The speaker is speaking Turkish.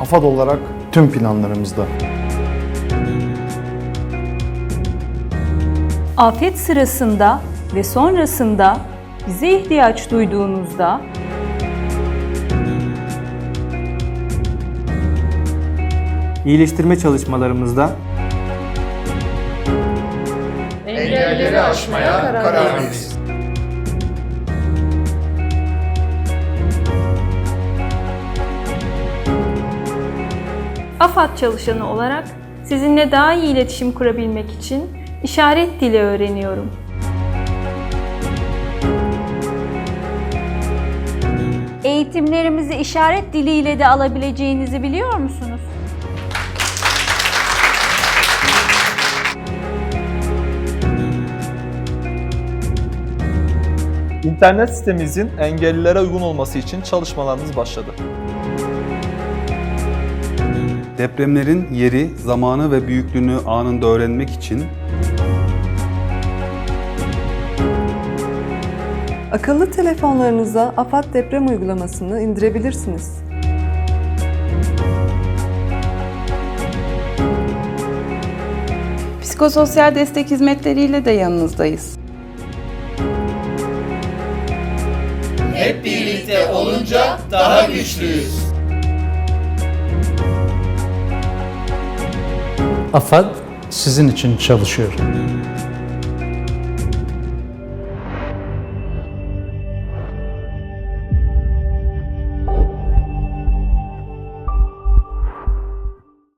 AFAD olarak tüm planlarımızda. Afet sırasında ve sonrasında bize ihtiyaç duyduğunuzda İyileştirme çalışmalarımızda engelleri aşmaya kararlıyız. AFAD çalışanı olarak sizinle daha iyi iletişim kurabilmek için işaret dili öğreniyorum. Eğitimlerimizi işaret diliyle de alabileceğinizi biliyor musunuz? İnternet sitemizin engellilere uygun olması için çalışmalarımız başladı. Depremlerin yeri, zamanı ve büyüklüğünü anında öğrenmek için Akıllı telefonlarınıza AFAD deprem uygulamasını indirebilirsiniz. Psikososyal destek hizmetleriyle de yanınızdayız. Hep birlikte olunca daha güçlüyüz. AFAD sizin için çalışıyor.